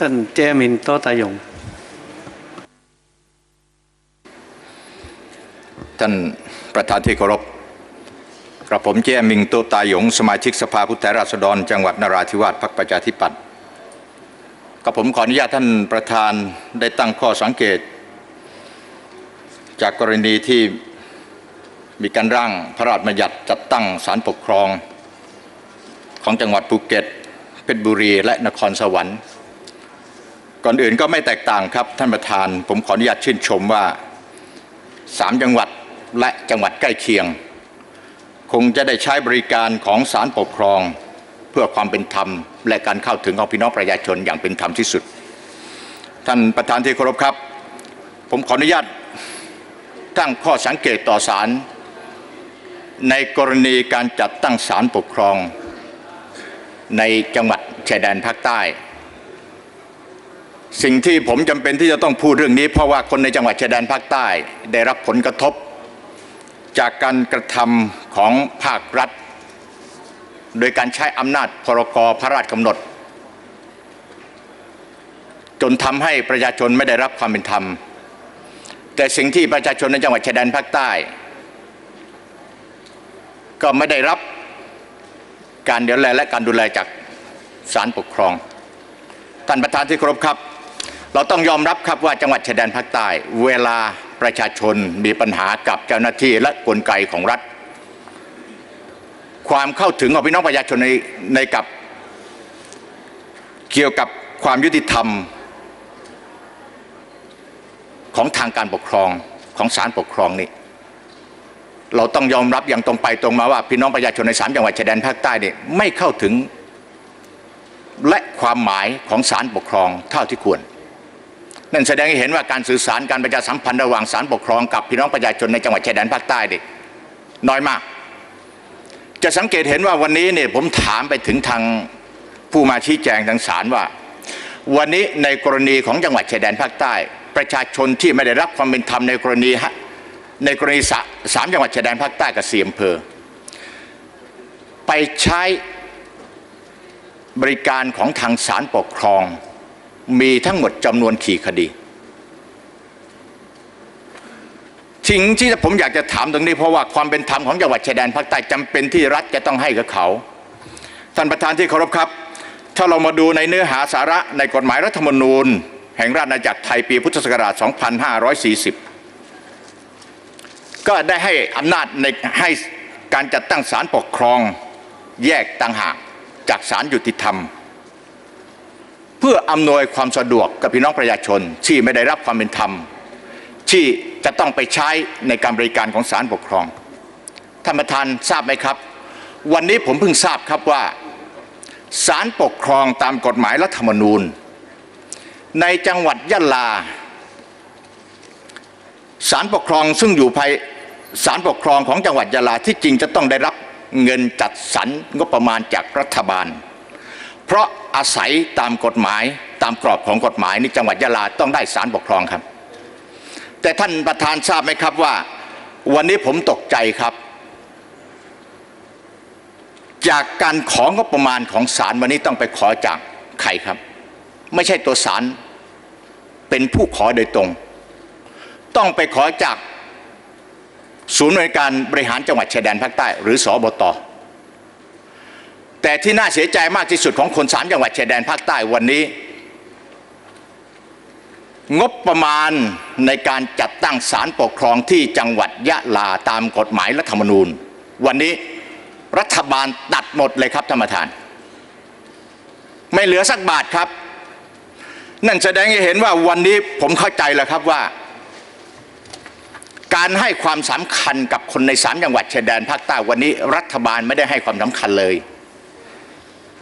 ท่านเจมินโตตายง ท่านประธานที่เคารพกระผมเจมิงโตตาหยง สมาชิกสภาผู้แทนราษฎร จังหวัดนราธิวาสพรรคประชาธิปัตย์กับผมขออนุญาตท่านประธานได้ตั้งข้อสังเกต จากกรณีที่มีการร่างพระราชบัญญัติจัดตั้งศาลปกครอง ของจังหวัดภูเก็ตเพชรบุรีและนครสวรรค์ ก่อนอื่นก็ไม่แตกต่างครับท่านประธาน ผมขออนุญาตชื่นชมว่าสามจังหวัดและจังหวัดใกล้เคียง คงจะได้ใช้บริการของศาลปกครอง เพื่อความเป็นธรรม และการเข้าถึงของพี่น้องประชาชนอย่างเป็นธรรมที่สุด ท่านประธานที่เคารพครับ ผมขออนุญาตตั้งข้อสังเกตต่อศาลในกรณีการจัดตั้งศาลปกครอง ในจังหวัดชายแดนภาคใต้ สิ่งที่ผมจำเป็นที่จะต้องพูดเรื่องนี้ เพราะว่าคนในจังหวัดชายแดนภาคใต้ ได้รับผลกระทบ จากการกระทำของภาครัฐ โดยการใช้อำนาจพรกพระราชกำหนด จนทำให้ประชาชนไม่ได้รับความเป็นธรรม แต่สิ่งที่ประชาชนในจังหวัดชายแดนภาคใต้ ก็ไม่ได้รับการดูแลและการดูแลจากศาลปกครองท่านประธานที่เคารพครับ เราต้องยอมรับครับว่าจังหวัดชายแดนภาคใต้ เวลาประชาชนมีปัญหากับเจ้าหน้าที่และกลไกของรัฐ ความเข้าถึงของพี่น้องประชาชนในในกับเกี่ยวกับความยุติธรรม ของทางการปกครองของศาลปกครองนี่เราต้องยอมรับอย่างตรงไปตรงมาว่าพี่น้องประชาชนในสามจังหวัดชายแดนภาคใต้นี่ไม่เข้าถึงและความหมายของศาลปกครองเท่าที่ควร นั่นแสดงให้เห็นว่าการสื่อสารการประชาสัมพันธ์ระหว่างศาลปกครองกับพี่น้องประชาชนในจังหวัดชายแดนภาคใต้นี่น้อยมาก จะสังเกตเห็นว่าวันนี้เนี่ยผมถามไปถึงทางผู้มาชี้แจงทางศาลว่า วันนี้ในกรณีของจังหวัดชายแดนภาคใต้ ประชาชนที่ไม่ได้รับความเป็นธรรมในกรณีฮะในกรณีสามจังหวัดชายแดนภาคใต้กับสี่อำเภอไปใช้บริการของทางศาลปกครอง มีทั้งหมดจำนวนขี่คดีสิ่งที่ผมอยากจะถามตรงนี้เพราะว่าความเป็นธรรมของจังหวัดชายแดนภาคใต้จำเป็นที่รัฐจะต้องให้กับเขา ท่านประธานที่เคารพครับ ถ้าเรามาดูในเนื้อหาสาระในกฎหมายรัฐธรรมนูญ แห่งราชอาณาจักรไทยปีพุทธศักราช 2540 ก็ได้ให้อำนาจในให้การจัดตั้งศาลปกครองแยกต่างหากจากศาลยุติธรรม เพื่ออำนวยความสะดวกกับพี่น้องประชาชน ที่ไม่ได้รับความเป็นธรรม ที่จะต้องไปใช้ในการบริการของศาลปกครองท่านประธานทราบไหมครับ วันนี้ผมเพิ่งทราบครับว่าศาลปกครองตามกฎหมายรัฐธรรมนูญ ในจังหวัดยะลาศาลปกครองซึ่งอยู่ภายศาลปกครองของจังหวัดยะลาที่จริงจะต้องได้รับเงินจัดสรรงบประมาณจากรัฐบาล เพราะ อาศัยตามกฎหมายตามกรอบของกฎหมายในจังหวัดยะลาต้องได้ศาลปกครองครับ แต่ท่านประธานทราบไหมครับว่า วันนี้ผมตกใจครับ จากการของงบประมาณของศาลวันนี้ต้องไปขอจากใครครับ ไม่ใช่ตัวศาลเป็นผู้ขอโดยตรง ต้องไปขอจากศูนย์บริการบริหารจังหวัดชายแดนภาคใต้ หรือสอบต แต่ที่น่าเสียใจมากที่สุดของคนสามจังหวัดชายแดนภาคใต้วันนี้ งบประมาณในการจัดตั้งศาลปกครองที่จังหวัดยะลาตามกฎหมายรัฐธรรมนูญ วันนี้รัฐบาลตัดหมดเลยครับท่านประธาน ไม่เหลือสักบาทครับ นั่นแสดงให้เห็นว่าวันนี้ผมเข้าใจแล้วครับว่า การให้ความสำคัญกับคนในสามจังหวัดชายแดนภาคใต้วันนี้ รัฐบาลไม่ได้ให้ความสำคัญเลย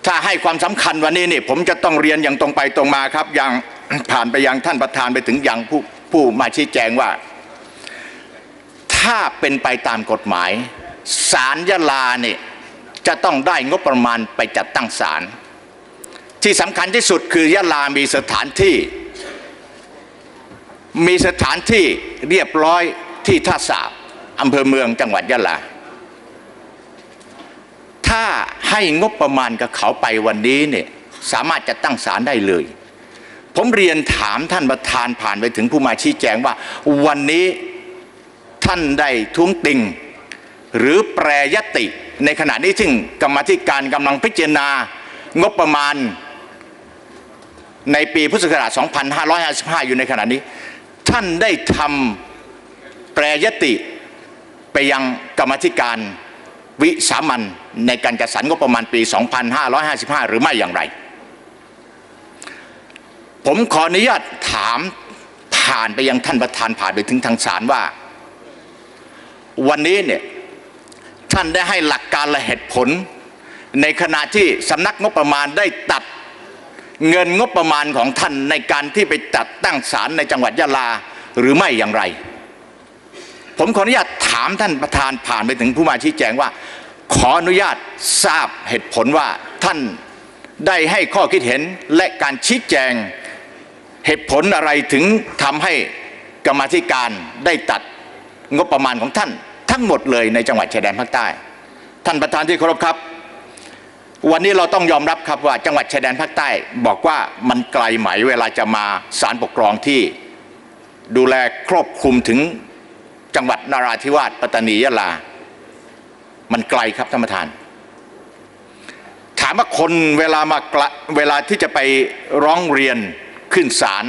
ถ้าให้ความสำคัญวันนี้นี่ผมจะต้องเรียนอย่างตรงไปตรงมาครับอย่างผ่านไปยังท่านประธานไปถึงยังผู้ผู้มาชี้แจงว่า ถ้าเป็นไปตามกฎหมายศาลยะลาเนี่ยจะต้องได้งบประมาณไปจัดตั้งศาลที่สำคัญที่สุดคือยะลามีสถานที่ มีสถานที่เรียบร้อยที่ท่าสาบอำเภอเมืองจังหวัดยะลา ถ้า ให้งบประมาณกับเขาไปวันนี้เนี่ยสามารถจะตั้งศาลได้เลย ผมเรียนถามท่านประธานผ่านไปถึงผู้มาชี้แจงว่า วันนี้ท่านได้ท้วงติง หรือแปรยติ ในขณะนี้ซึ่งกรรมธิการกำลังพิจารณางบประมาณ ในปีพุทธศักราช 2555 อยู่ในขณะนี้ ท่านได้ทำแปรยติไปยังกรรมธิการ วิสามันในการจัดสรรงบประมาณปี 2555 หรือไม่อย่างไร ผมขออนุญาตถามผ่านไปยังท่านประธานผ่านไปถึงทางศาลว่า วันนี้เนี่ยท่านได้ให้หลักการและเหตุผล ในขณะที่สำนักงบประมาณได้ตัดเงินงบประมาณของท่านในการที่ไปจัดตั้งศาลในจังหวัดยะลาหรือไม่อย่างไร ผมขออนุญาตถามท่านประธานผ่านไปถึงผู้มาชี้แจงว่า ขออนุญาตทราบเหตุผลว่าท่านได้ให้ข้อคิดเห็นและการชี้แจงเหตุผลอะไรถึงทำให้กรรมธิการได้ตัดงบประมาณของท่าน ทั้งหมดเลยในจังหวัดชายแดนภาคใต้ ท่านประธานที่เคารพครับ วันนี้เราต้องยอมรับครับว่าจังหวัดชายแดนภาคใต้ บอกว่ามันไกลไหมเวลาจะมาศาลปกครองที่ดูแลครอบคลุมถึง จังหวัดนาราธิวาสปัตตานียะลา มันไกลครับท่านประธาน ถามว่าคนเวลามากละเวลาที่จะไปร้องเรียนขึ้นศาล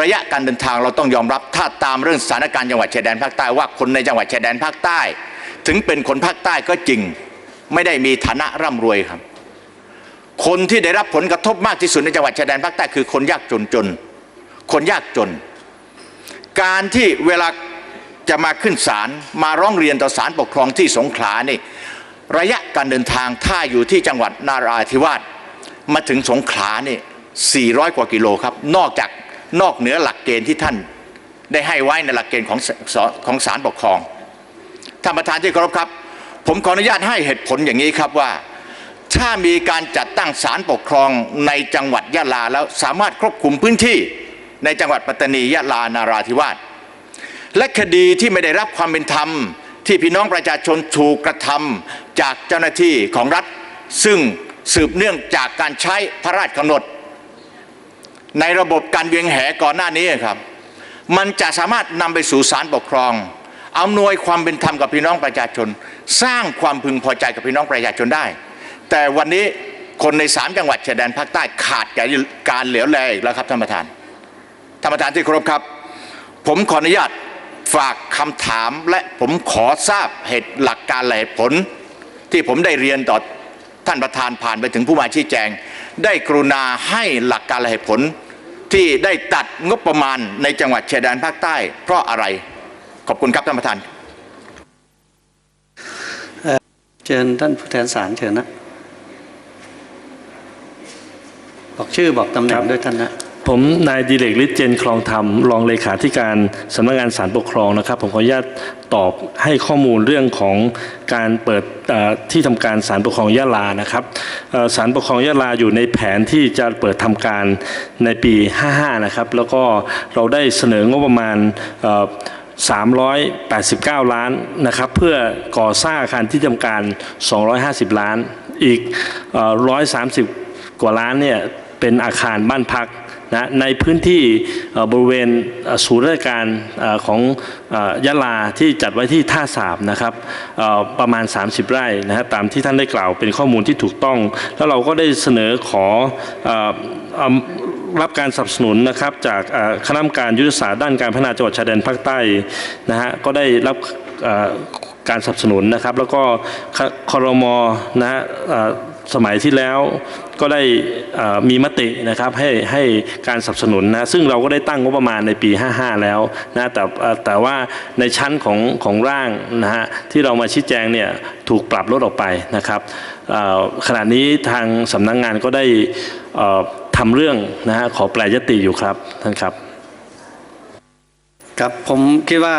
ระยะการเดินทางเราต้องยอมรับถ้าตามเรื่องสถานการณ์จังหวัดชายแดนภาคใต้ว่าคนในจังหวัดชายแดนภาคใต้ ถึงเป็นคนภาคใต้ก็จริง ไม่ได้มีฐานะร่ำรวยครับ คนที่ได้รับผลกระทบมากที่สุดในจังหวัดชายแดนภาคใต้คือคนยากจนจน คนยากจน การที่เวลา จะมาขึ้นศาลมาร้องเรียนต่อศาลปกครองที่สงขลานี่ระยะการเดินทางถ้าอยู่ที่จังหวัดนาราธิวาสมาถึงสงขลานี่400 กว่ากิโลครับ นอกจากนอกเหนือหลักเกณฑ์ที่ท่าน ได้ให้ไว้ในหลักเกณฑ์ของของศาลปกครองท่านประธานที่เคารพครับ ผมขออนุญาตให้เหตุผลอย่างนี้ครับว่า ถ้ามีการจัดตั้งศาลปกครองในจังหวัดยะลาแล้วสามารถควบคลุมพื้นที่ในจังหวัดปัตตานียะลานาราธิวาส และคดีที่ไม่ได้รับความเป็นธรรม ที่พี่น้องประชาชนถูกกระทำจากเจ้าหน้าที่ของรัฐ ซึ่งสืบเนื่องจากการใช้พระราชกำหนด ในระบบการเวียงแหก่อนหน้านี้ครับ มันจะสามารถนำไปสู่ศาลปกครองอำนวยความเป็นธรรมกับพี่น้องประชาชน สร้างความพึงพอใจกับพี่น้องประชาชนได้ แต่วันนี้คนในสามจังหวัดชายแดนภาคใต้ขาดการเหลียวแลอีกแล้วครับท่านประธานท่านประธานที่เคารพครับ ผมขออนุญาต ฝากคำถามและผมขอทราบเหตุหลักการและเหตุผล ที่ผมได้เรียนต่อท่านประธานผ่านไปถึงผู้มาชี้แจง ได้กรุณาให้หลักการและเหตุผล ที่ได้ตัดงบประมาณในจังหวัดชายแดนภาคใต้ เพราะอะไรขอบคุณครับท่านประธานเชิญท่านผู้แทนศาลเชิญนะบอกชื่อบอกตำแหน่คงรับด้วยท่านนะ ผมนายดิเลกฤทธิ์เจนคลองธรรมรองเลขาธิการสำนักงานศาลปกครองนะครับ ผมขออนุญาตตอบให้ข้อมูลเรื่องของการเปิดที่ทำการศาลปกครองยะลานะครับเอ่อศาลปกครองยะลาอยู่ในแผนที่จะเปิดทำการในปี 55 นะครับ แล้วก็เราได้เสนองบประมาณเอ่อ389 ล้านนะครับ เพื่อก่อสร้างอาคารที่ทำการ 250 ล้าน อีกเอ่อ130 กว่าล้านเนี่ยเป็นอาคารบ้านพัก นะในพื้นที่บริเวณศูนย์ราชการอของอยะลาที่จัดไว้ที่ท่าสาบนะครับประมาณ 30 ไร่นะฮะตามที่ท่านได้กล่าวเป็นข้อมูลที่ถูกต้อง แล้วเราก็ได้เสนอขอออรับการสนับสนุนนะครับจากคณะกรรมการยุทธศาสตร์ด้านการพัฒนาจังหวัดชายแดนภาคใต้นะฮะก็ได้รับการสนับสนุนนะครับ แล้วก็คครมนะฮะ สมัยที่แล้วก็ได้มีมตินะครับให้ให้การสนับสนุนนะซึ่งเราก็ได้ตั้งงบประมาณในปี 55 แล้วนะแต่แต่ว่าในชั้นของของร่างนะฮะที่เรามาชี้แจงเนี่ยถูกปรับลดออกไปนะครับขณะนี้ทางสำนักงงานก็ได้ทำเรื่องนะฮะขอแปลยติอยู่ครับท่านครับครับผมคิดว่า